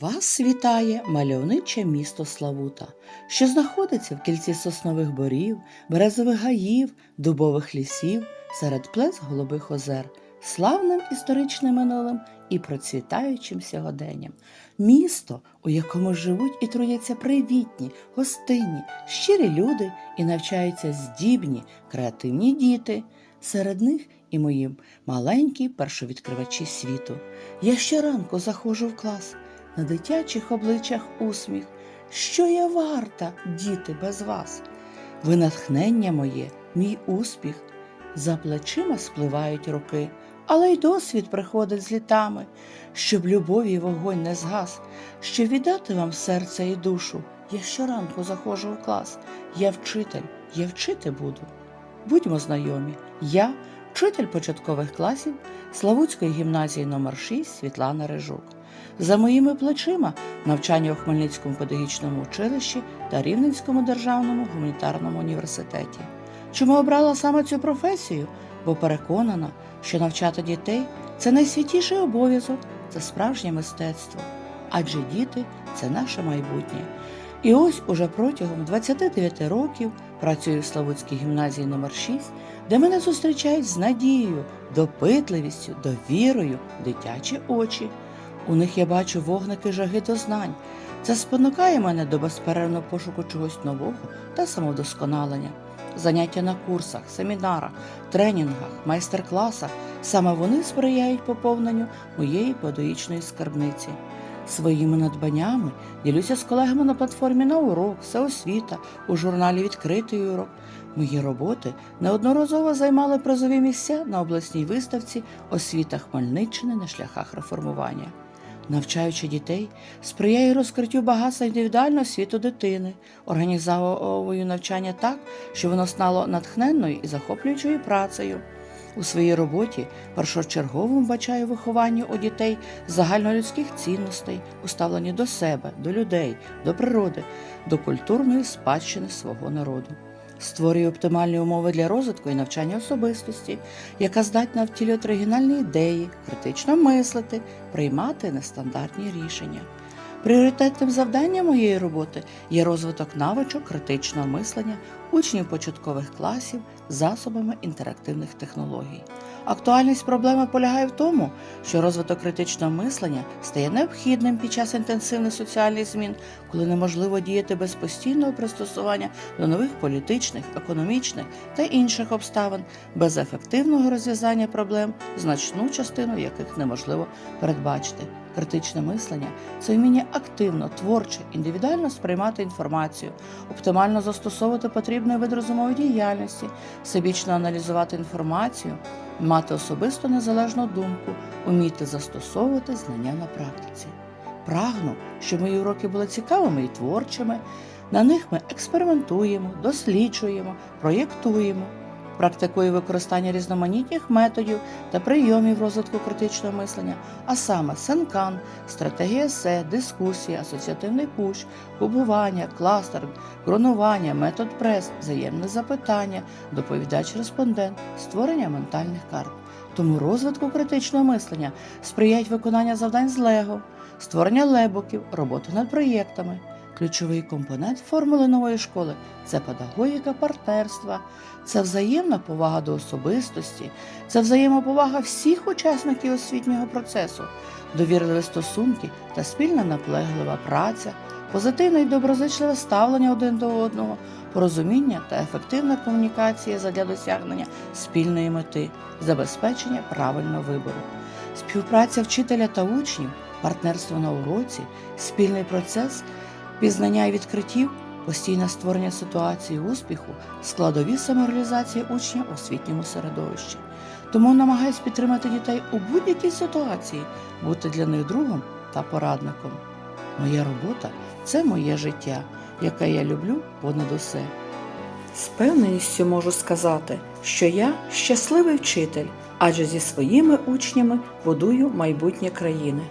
Вас вітає мальовниче місто Славута, що знаходиться в кільці соснових борів, березових гаїв, дубових лісів, серед плес голубих озер, славним історичним минулим і процвітаючим сьогоденням. Місто, у якому живуть і трудяться привітні, гостинні, щирі люди і навчаються здібні, креативні діти. Серед них і мої маленькі першовідкривачі світу. Я щоранку заходжу в клас на дитячих обличчях усміх. Що я варта, діти, без вас? Ви натхнення моє, мій успіх. За плечима спливають роки, але й досвід приходить з літами, щоб любові вогонь не згас, щоб віддати вам серце і душу. Я щоранку заходжу в клас. Я вчитель, я вчити буду. Будьмо знайомі, я вчитель початкових класів Славутської гімназії номер 6 Світлана Рижук. За моїми плечима навчання у Хмельницькому педагогічному училищі та Рівненському державному гуманітарному університеті. Чому обрала саме цю професію? Бо переконана, що навчати дітей це найсвятіший обов'язок, це справжнє мистецтво. Адже діти це наше майбутнє. І ось уже протягом 29 років працюю в Славутській гімназії номер 6 де мене зустрічають з надією, допитливістю, довірою, дитячі очі. У них я бачу вогники жаги до знань. Це спонукає мене до безперервного пошуку чогось нового та самовдосконалення. Заняття на курсах, семінарах, тренінгах, майстер-класах саме вони сприяють поповненню моєї педагогічної скарбниці. Своїми надбаннями ділюся з колегами на платформі на урок, всеосвіта, у журналі Відкритий урок. Мої роботи неодноразово займали призові місця на обласній виставці Освіта Хмельниччини на шляхах реформування. Навчаючи дітей, сприяю розкриттю багатства індивідуального світу дитини, організовую навчання так, що воно стало натхненною і захоплюючою працею. У своїй роботі першочерговим бачаю виховання у дітей загальнолюдських цінностей, уставлені до себе, до людей, до природи, до культурної спадщини свого народу. Створює оптимальні умови для розвитку і навчання особистості, яка здатна втілювати оригінальні ідеї, критично мислити, приймати нестандартні рішення. Пріоритетним завданням моєї роботи є розвиток навичок критичного мислення учнів початкових класів засобами інтерактивних технологій. Актуальність проблеми полягає в тому, що розвиток критичного мислення стає необхідним під час інтенсивних соціальних змін, коли неможливо діяти без постійного пристосування до нових політичних, економічних та інших обставин, без ефективного розв'язання проблем, значну частину яких неможливо передбачити. Критичне мислення це вміння активно, творче, індивідуально сприймати інформацію, оптимально застосовувати потрібний вид розумової діяльності, всебічно аналізувати інформацію, мати особисто незалежну думку, уміти застосовувати знання на практиці. Прагну, щоб мої уроки були цікавими і творчими. На них ми експериментуємо, досліджуємо, проєктуємо. Практикую використання різноманітних методів та прийомів розвитку критичного мислення, а саме сенкан, стратегія есе, дискусія, асоціативний пущ, кубування, кластер, гронування, метод прес, взаємне запитання, доповідач-респондент, створення ментальних карт. Тому розвитку критичного мислення сприяють виконання завдань з лего, створення лебоків, роботи над проєктами. Ключовий компонент формули нової школи це педагогіка партнерства, це взаємна повага до особистості, це взаємоповага всіх учасників освітнього процесу, довірливі стосунки та спільна наплеглива праця, позитивне і доброзичливе ставлення один до одного, порозуміння та ефективна комунікація задля досягнення спільної мети, забезпечення правильного вибору, співпраця вчителя та учнів, партнерство на уроці, спільний процес пізнання і відкриттів, постійне створення ситуації успіху, складові самореалізації учня у освітньому середовищі. Тому намагаюсь підтримати дітей у будь-якій ситуації, бути для них другом та порадником. Моя робота це моє життя, яке я люблю понад усе. З певненістю можу сказати, що я щасливий вчитель, адже зі своїми учнями будую майбутнє країни.